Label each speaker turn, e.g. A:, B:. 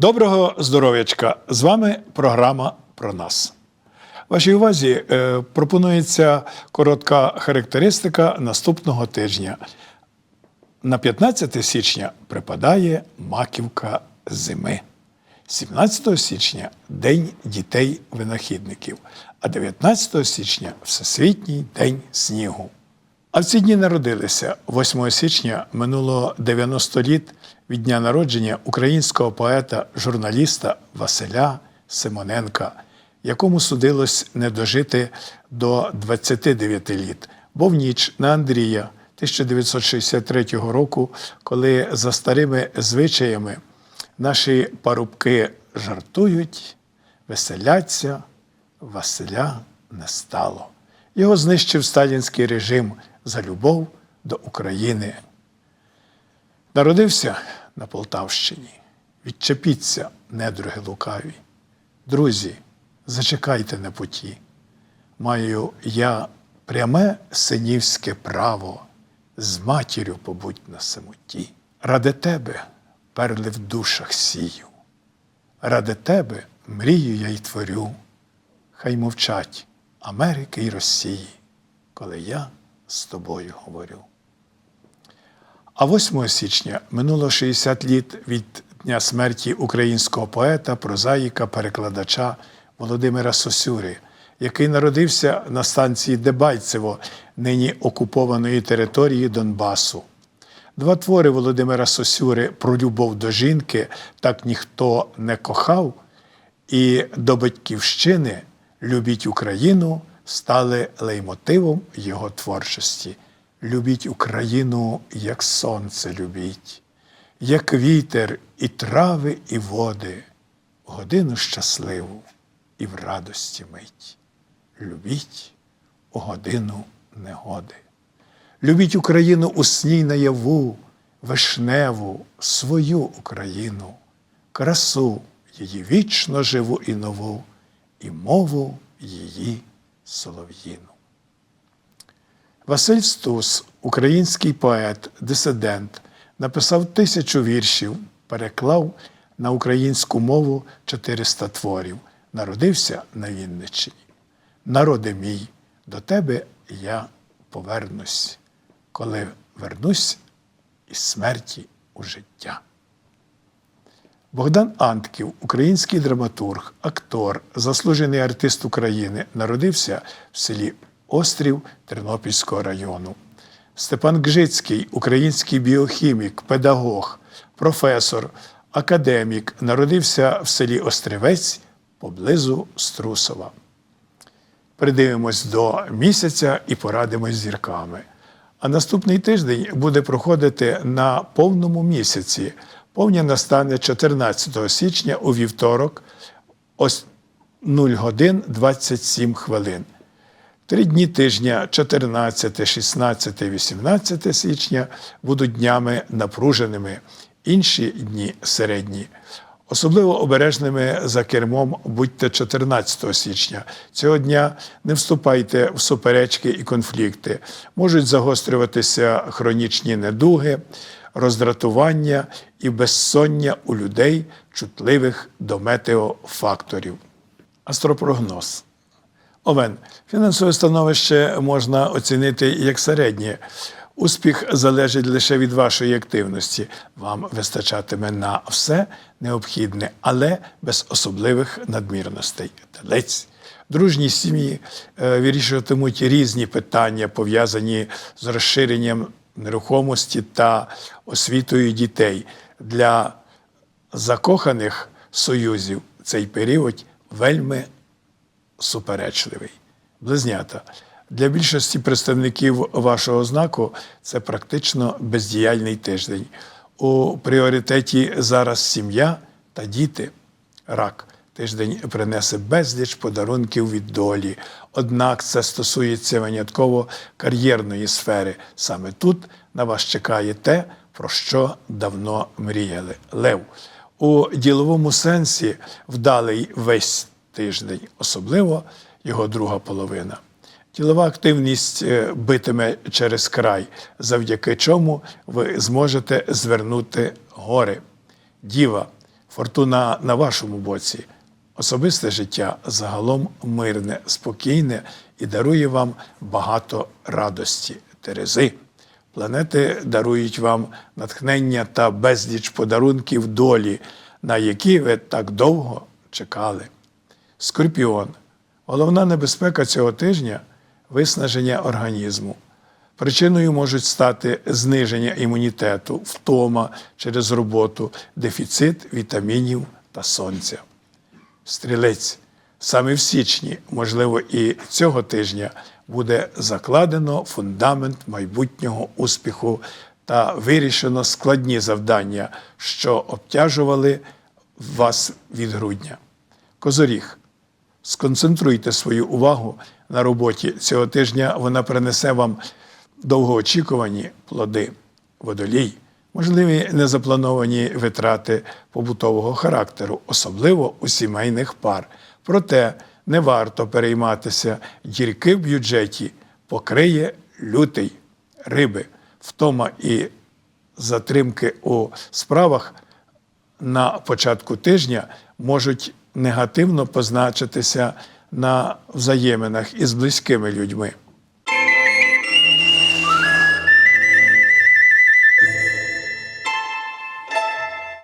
A: Доброго здоров'ячка! З вами програма про нас. Вашій увазі е, пропонується коротка характеристика наступного тижня. На 15 січня припадає маківка зими. 17 січня День дітей-винахідників, а 19 січня Всесвітній день снігу. А в ці дні народилися 8 січня минуло 90 літ від дня народження українського поета, журналіста Василя Симоненка, якому судилось не дожити до 29 літ, бо в ніч на Андрія 1963 року, коли за старими звичаями наші парубки жартують, веселяться, Василя не стало. Його знищив сталінський режим за любов до України. Народився на Полтавщині. Відчепіться, недруги лукаві. Друзі, зачекайте на путі. Маю я пряме синівське право з матір'ю побудь на самоті. Ради тебе перли в душах сію. Ради тебе мрію я й творю. Хай мовчать Америки й Росії, коли я з тобою говорю. А 8 січня минуло 60 літ від дня смерті українського поета, прозаїка, перекладача Володимира Сосюри, який народився на станції Дебальцево, нині окупованої території Донбасу. Два твори Володимира Сосюри про любов до жінки так ніхто не кохав, і до батьківщини Любіть Україну стали леймотивом його творчості. Любіть Україну, як сонце любіть, як вітер і трави, і води, годину щасливу і в радості мить. Любіть у годину негоди. Любіть Україну у сні наяву, вишневу, свою Україну, красу її вічно живу і нову, і мову її солов'їну. Василь Стус, український поет, дисидент, написав тисячу віршів, переклав на українську мову 400 творів. Народився на Вінниччині. Народи мій, до тебе я повернусь, коли вернусь із смерті у життя. Богдан Антків, український драматург, актор, заслужений артист України, народився в селі Острів Тернопільського району. Степан Гжицький, український біохімік, педагог, професор, академік, народився в селі Острівець поблизу Струсова. Придивимось до місяця і порадимось зірками. А наступний тиждень буде проходити на повному місяці. Повня настане 14 січня у вівторок, ось 0 годин 27 хвилин. Три дні тижня 14, 16, 18 січня будуть днями напруженими, інші дні середні. Особливо обережними за кермом будьте 14 січня. Цього дня не вступайте в суперечки і конфлікти. Можуть загострюватися хронічні недуги, роздратування і безсоння у людей, чутливих до метеофакторів. Астропрогноз. Овен. Фінансове становище можна оцінити як середнє. Успіх залежить лише від вашої активності. Вам вистачатиме на все необхідне, але без особливих надмірностей. Телець. Дружні сім'ї е, вирішуватимуть різні питання, пов'язані з розширенням нерухомості та освітою дітей. Для закоханих союзів цей період вельми суперечливий. Близнята. Для більшості представників вашого знаку це практично бездіяльний тиждень. У пріоритеті зараз сім'я та діти. Рак. Тиждень принесе безліч подарунків від долі. Однак це стосується винятково кар'єрної сфери. Саме тут на вас чекає те, про що давно мріяли. Лев. У діловому сенсі вдалий весь тиждень, особливо його друга половина. Ділова активність е, битиме через край, завдяки чому ви зможете звернути гори. Діва. Фортуна на вашому боці. Особисте життя загалом мирне, спокійне і дарує вам багато радості. Терези. Планети дарують вам натхнення та безліч подарунків долі, на які ви так довго чекали. Скорпіон. Головна небезпека цього тижня виснаження організму. Причиною можуть стати зниження імунітету, втома через роботу, дефіцит вітамінів та сонця. Стрілець. Саме в січні, можливо, і цього тижня буде закладено фундамент майбутнього успіху та вирішено складні завдання, що обтяжували вас від грудня. Козоріг. Сконцентруйте свою увагу на роботі. Цього тижня вона принесе вам довгоочікувані плоди. Водолій. Можливі незаплановані витрати побутового характеру, особливо у сімейних пар. Проте не варто перейматися, дірки в бюджеті покриє лютий риби, втома і затримки у справах на початку тижня можуть негативно позначитися на взаєминах із близькими людьми.